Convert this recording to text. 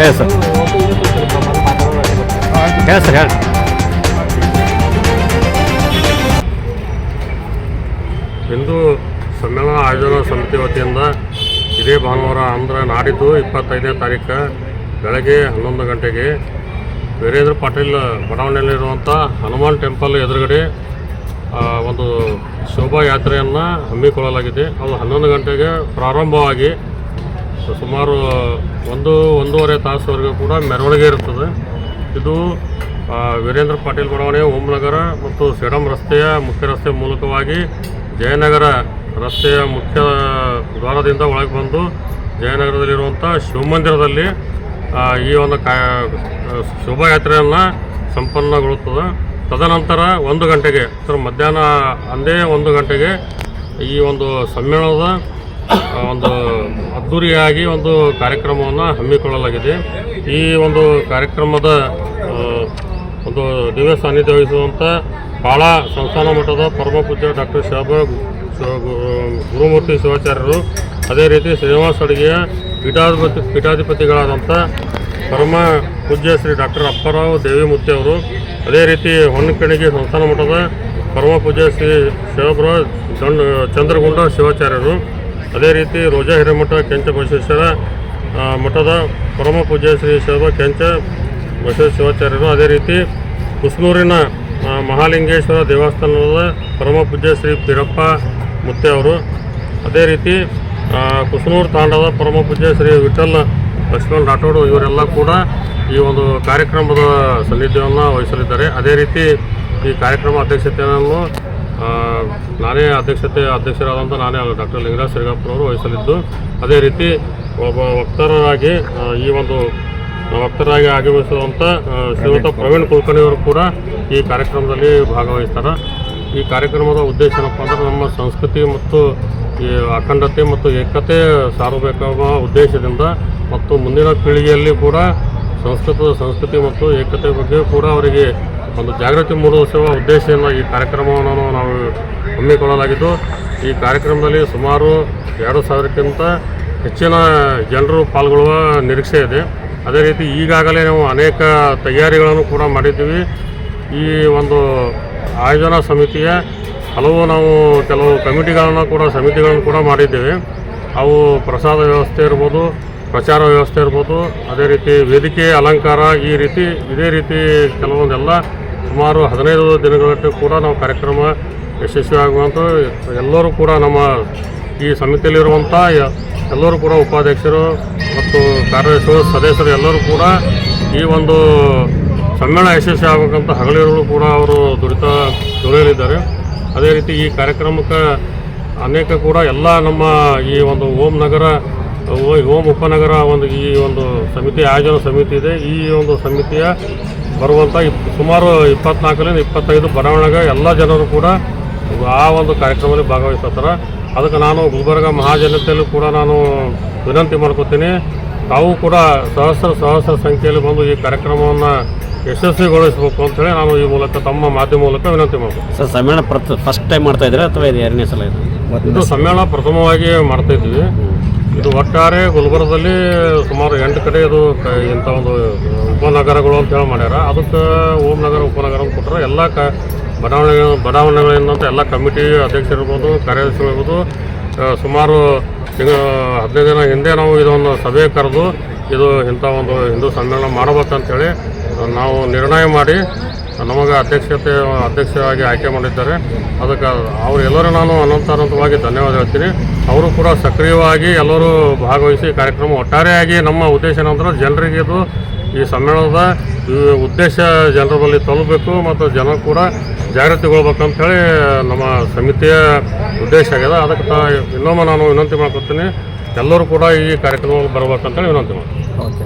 ಹೇಳಿ ಹೇಳಿ ಹಿಂದೂ ಸಮ್ಮೇಳನ ಆಯೋಜನಾ ಸಮಿತಿ ವತಿಯಿಂದ ಇದೇ ಭಾನುವಾರ ಅಂದರೆ ನಾಡಿದ್ದು ಇಪ್ಪತ್ತೈದನೇ ತಾರೀಕು ಬೆಳಗ್ಗೆ ಹನ್ನೊಂದು ಗಂಟೆಗೆ ವೀರೇಂದ್ರ ಪಾಟೀಲ್ ಬಡಾವಣೆಯಲ್ಲಿರುವಂಥ ಹನುಮಾನ್ ಟೆಂಪಲ್ ಎದುರುಗಡೆ ಒಂದು ಶೋಭಾಯಾತ್ರೆಯನ್ನು ಹಮ್ಮಿಕೊಳ್ಳಲಾಗಿದೆ. ಅದು ಹನ್ನೊಂದು ಗಂಟೆಗೆ ಪ್ರಾರಂಭವಾಗಿ ಸುಮಾರು ಒಂದು, ಒಂದೂವರೆ ತಾಸುವರೆಗೂ ಕೂಡ ಮೆರವಣಿಗೆ ಇರುತ್ತದೆ ಇದು ವೀರೇಂದ್ರ ಪಾಟೀಲ್ ಬಡಾವಣೆ ಓಂನಗರ ಮತ್ತು ಸೇಡಂ ರಸ್ತೆಯ ಮುಖ್ಯ ರಸ್ತೆ ಮೂಲಕವಾಗಿ ಜಯನಗರ ರಸ್ತೆಯ ಮುಖ್ಯ ದ್ವಾರದಿಂದ ಒಳಗೆ ಬಂದು ಜಯನಗರದಲ್ಲಿರುವಂಥ ಶಿವಮಂದಿರದಲ್ಲಿ ಈ ಒಂದು ಕಾ, ಶೋಭಾಯಾತ್ರೆಯನ್ನು ಸಂಪನ್ನಗೊಳ್ಳುತ್ತದೆ. ತದನಂತರ ಒಂದು ಗಂಟೆಗೆ, ಸರ್ ಮಧ್ಯಾಹ್ನ ಅಂದೇ ಒಂದು ಗಂಟೆಗೆ ಈ ಒಂದು ಸಮ್ಮೇಳನದ ಒಂದು ಅದ್ಧೂರಿಯಾಗಿ ಒಂದು ಕಾರ್ಯಕ್ರಮವನ್ನು ಹಮ್ಮಿಕೊಳ್ಳಲಾಗಿದೆ. ಈ ಒಂದು ಕಾರ್ಯಕ್ರಮದ ಒಂದು ದಿವ್ಯ ಸಾನ್ನಿಧ್ಯ ವಹಿಸುವಂಥ ಭಾಳ ಸಂಸ್ಥಾನ ಮಠದ ಪರಮ ಪೂಜ್ಯ ಡಾಕ್ಟರ್ ಶಾಬ ಗುರುಮೂರ್ತಿ ಶಿವಾಚಾರ್ಯರು, ಅದೇ ರೀತಿ ಶ್ರೀನಿವಾಸ ಅಡುಗೆಯ ಪೀಠಾಧಿಪತಿ ಪೀಠಾಧಿಪತಿಗಳಾದಂಥ ಪರಮ ಪೂಜ್ಯ ಶ್ರೀ ಡಾಕ್ಟರ್ ಅಪ್ಪರಾವ್ ದೇವಿಮೂರ್ತಿ ಅವರು, ಅದೇ ರೀತಿ ಹೊನ್ನಕಣಿಗೆ ಸಂಸ್ಥಾನ ಮಠದ ಪರಮ ಪೂಜ್ಯ ಶ್ರೀ ಶಿವಬ್ರ ಚಂಡ್ ಚಂದ್ರಗುಂಡ ಶಿವಾಚಾರ್ಯರು ಅದೇ ರೀತಿ ರೋಜಾ ಹಿರೇಮಠ, ಕೆಂಚ ಬಸವೇಶ್ವರ ಮಠದ ಪರಮ ಪೂಜ್ಯ ಶ್ರೀ ಶಿವ ಕೆಂಚ ಬಸವ ಶಿವಾಚಾರ್ಯರು, ಅದೇ ರೀತಿ ಕುಸ್ನೂರಿನ ಮಹಾಲಿಂಗೇಶ್ವರ ದೇವಸ್ಥಾನದ ಪರಮ ಪೂಜ್ಯ ಶ್ರೀ ಬೀರಪ್ಪ ಮುತ್ತೆ ಅವರು, ಅದೇ ರೀತಿ ಕುಸನೂರು ತಾಂಡದ ಪರಮ ಪೂಜ್ಯ ಶ್ರೀ ವಿಠಲ್ ಲಕ್ಷ್ಮಣ್ ರಾಠೋಡ್ ಇವರೆಲ್ಲ ಕೂಡ ಈ ಒಂದು ಕಾರ್ಯಕ್ರಮದ ಸಾನ್ನಿಧ್ಯವನ್ನು ವಹಿಸಲಿದ್ದಾರೆ. ಅದೇ ರೀತಿ ಈ ಕಾರ್ಯಕ್ರಮ ಅಧ್ಯಕ್ಷತೆಯನ್ನು ನಾನೇ ಅಧ್ಯಕ್ಷತೆ ಅಧ್ಯಕ್ಷರಾದಂಥ ನಾನೇ ಡಾಕ್ಟರ್ ಲಿಂಗರಾಜ್ ಸಿರಿಗಾಪುರವರು ವಹಿಸಲಿದ್ದು. ಅದೇ ರೀತಿ ಒಬ್ಬ ವಕ್ತಾರರಾಗಿ ಈ ಒಂದು ವಕ್ತರಾಗಿ ಆಗಮಿಸುವಂಥ ಶ್ರೀಮಂತ ಪ್ರವೀಣ್ ಕುಲಕರ್ಣಿಯವರು ಕೂಡ ಈ ಕಾರ್ಯಕ್ರಮದಲ್ಲಿ ಭಾಗವಹಿಸ್ತಾರೆ. ಈ ಕಾರ್ಯಕ್ರಮದ ಉದ್ದೇಶ ಏನಪ್ಪ ಅಂದ್ರೆ ನಮ್ಮ ಸಂಸ್ಕೃತಿ ಮತ್ತು ಈ ಅಖಂಡತೆ ಮತ್ತು ಏಕತೆ ಸಾರಬೇಕೆಂಬ ಉದ್ದೇಶದಿಂದ ಮತ್ತು ಮುಂದಿನ ಪೀಳಿಗೆಯಲ್ಲಿ ಕೂಡ ಸಂಸ್ಕೃತದ ಸಂಸ್ಕೃತಿ ಮತ್ತು ಏಕತೆ ಬಗ್ಗೆ ಕೂಡ ಅವರಿಗೆ ಒಂದು ಜಾಗೃತಿ ಮೂಡಿಸುವ ಉದ್ದೇಶದಿಂದ ಈ ಕಾರ್ಯಕ್ರಮವನ್ನು ನಾವು ಹಮ್ಮಿಕೊಳ್ಳಲಾಗಿದ್ದು, ಈ ಕಾರ್ಯಕ್ರಮದಲ್ಲಿ ಸುಮಾರು ಎರಡು ಸಾವಿರಕ್ಕಿಂತ ಹೆಚ್ಚಿನ ಜನರು ಪಾಲ್ಗೊಳ್ಳುವ ನಿರೀಕ್ಷೆ ಇದೆ. ಅದೇ ರೀತಿ ಈಗಾಗಲೇ ನಾವು ಅನೇಕ ತಯಾರಿಗಳನ್ನು ಕೂಡ ಮಾಡಿದ್ದೀವಿ. ಈ ಒಂದು ಆಯೋಜನಾ ಸಮಿತಿಯ ಹಲವು ನಾವು ಕೆಲವು ಕಮಿಟಿಗಳನ್ನು ಕೂಡ, ಸಮಿತಿಗಳನ್ನು ಕೂಡ ಮಾಡಿದ್ದೇವೆ. ಅವು ಪ್ರಸಾದ ವ್ಯವಸ್ಥೆ ಇರ್ಬೋದು, ಪ್ರಚಾರ ವ್ಯವಸ್ಥೆ ಇರ್ಬೋದು. ಅದೇ ರೀತಿ ವೇದಿಕೆ ಅಲಂಕಾರ ಈ ರೀತಿ, ಇದೇ ರೀತಿ ಕೆಲವೊಂದೆಲ್ಲ ಸುಮಾರು ಹದಿನೈದು ದಿನಗಳಷ್ಟು ಕೂಡ ನಾವು ಕಾರ್ಯಕ್ರಮ ಯಶಸ್ವಿ ಆಗುವಂಥ ಎಲ್ಲರೂ ಕೂಡ ನಮ್ಮ ಈ ಸಮಿತಿಯಲ್ಲಿರುವಂಥ ಎಲ್ಲರೂ ಕೂಡ ಉಪಾಧ್ಯಕ್ಷರು ಮತ್ತು ಕಾರ್ಯದರ್ಶಿಗಳು ಸದಸ್ಯರು ಎಲ್ಲರೂ ಕೂಡ ಈ ಒಂದು ಸಮ್ಮೇಳನ ಯಶಸ್ವಿ ಆಗಬೇಕಂತ ಹಗಲಿರುಳು ಕೂಡ ಅವರು ದುಡಿತ ದುಡಿಯಲಿದ್ದಾರೆ ಅದೇ ರೀತಿ ಈ ಕಾರ್ಯಕ್ರಮಕ್ಕೆ ಅನೇಕ ಕೂಡ ಎಲ್ಲ ನಮ್ಮ ಈ ಒಂದು ಓಂ ನಗರ, ಓಂ ಉಪನಗರ ಒಂದು ಈ ಒಂದು ಸಮಿತಿ, ಆಯೋಜನಾ ಸಮಿತಿ ಇದೆ. ಈ ಒಂದು ಸಮಿತಿಯ ಬರುವಂಥ ಇಪ್ ಸುಮಾರು ಇಪ್ಪತ್ನಾಲ್ಕರಿಂದ ಇಪ್ಪತ್ತೈದು ಬಡಾವಣೆಗೆ ಎಲ್ಲ ಜನರು ಕೂಡ ಆ ಒಂದು ಕಾರ್ಯಕ್ರಮದಲ್ಲಿ ಭಾಗವಹಿಸ್ತಾರೆ. ಅದಕ್ಕೆ ನಾನು ಗುಲ್ಬರ್ಗ ಮಹಾಜನತೆಯಲ್ಲೂ ಕೂಡ ನಾನು ವಿನಂತಿ ಮಾಡ್ಕೋತೀನಿ. ತಾವು ಕೂಡ ಸಹಸ್ರ ಸಹಸ್ರ ಸಂಖ್ಯೆಯಲ್ಲಿ ಬಂದು ಈ ಕಾರ್ಯಕ್ರಮವನ್ನು ಯಶಸ್ವಿಗೊಳಿಸಬೇಕು ಅಂತೇಳಿ ನಾನು ಈ ಮೂಲಕ ತಮ್ಮ ಮಾಧ್ಯಮ ಮೂಲಕ ವಿನಂತಿ ಮಾಡ್ತೀನಿ ಸರ್ ಸಮ್ಮೇಳನ ಪ್ರತ್ ಫಸ್ಟ್ ಟೈಮ್ ಮಾಡ್ತಾ ಇದ್ದೀರಾ ಅಥವಾ ಇದು ಎರಡನೇ ಸಲ ಇದು? ಇದು ಸಮ್ಮೇಳನ ಪ್ರಥಮವಾಗಿ ಮಾಡ್ತಾ ಇದ್ವಿ ಇದು ಒಟ್ಟಾರೆ ಗುಲ್ಬರ್ಗದಲ್ಲಿ ಸುಮಾರು ಎಂಟು ಕಡೆ ಇದು ಇಂಥ ಒಂದು ಉಪನಗರಗಳು ಅಂತ ಹೇಳಿ ಮಾಡ್ಯಾರ. ಅದಕ್ಕೆ ಓಮ್ ನಗರ, ಉಪನಗರ ಅಂತ ಕೊಟ್ಟರೆ ಎಲ್ಲ ಕ ಬಡಾವಣೆ, ಬಡಾವಣೆಗಳಿಂದ ಎಲ್ಲ ಕಮಿಟಿ ಅಧ್ಯಕ್ಷರಿರ್ಬೋದು, ಕಾರ್ಯದರ್ಶಿಗಳಿರ್ಬೋದು ಸುಮಾರು ಈಗ ಹದಿನೈದು ದಿನ ಹಿಂದೆ ನಾವು ಇದೊಂದು ಸಭೆ ಕರೆದು ಇದು ಇಂಥ ಒಂದು ಹಿಂದೂ ಸಮ್ಮೇಳನ ಮಾಡಬೇಕಂತೇಳಿ ನಾವು ನಿರ್ಣಯ ಮಾಡಿ ನಮಗೆ ಅಧ್ಯಕ್ಷತೆ, ಅಧ್ಯಕ್ಷರಾಗಿ ಆಯ್ಕೆ ಮಾಡಿದ್ದಾರೆ. ಅದಕ್ಕೆ ಅವರೆಲ್ಲರೂ ನಾನು ಅನಂತಾನಂತವಾಗಿ ಧನ್ಯವಾದ ಹೇಳ್ತೀನಿ. ಅವರು ಕೂಡ ಸಕ್ರಿಯವಾಗಿ ಎಲ್ಲರೂ ಭಾಗವಹಿಸಿ ಕಾರ್ಯಕ್ರಮ ಒಟ್ಟಾರೆಯಾಗಿ ನಮ್ಮ ಉದ್ದೇಶ ಏನಂದ್ರೆ ಜನರಿಗೆ ಇದು ಈ ಸಮ್ಮೇಳನದ ಉದ್ದೇಶ ಜನರಲ್ಲಿ ತಲುಪಬೇಕು ಮತ್ತು ಜನ ಕೂಡ ಜಾಗೃತಿಗೊಳ್ಬೇಕಂತೇಳಿ ನಮ್ಮ ಸಮಿತಿಯ ಉದ್ದೇಶ ಆಗ್ಯದ ಅದಕ್ಕೆ ತಾ ಇನ್ನೊಮ್ಮೆ ನಾನು ವಿನಂತಿ ಮಾಡ್ಕೊತೀನಿ. ಎಲ್ಲರೂ ಕೂಡ ಈ ಕಾರ್ಯಕ್ರಮಕ್ಕೆ ಬರ್ಬೇಕಂತೇಳಿ ವಿನಂತಿ ಮಾಡ್ತೀನಿ. ಓಕೆ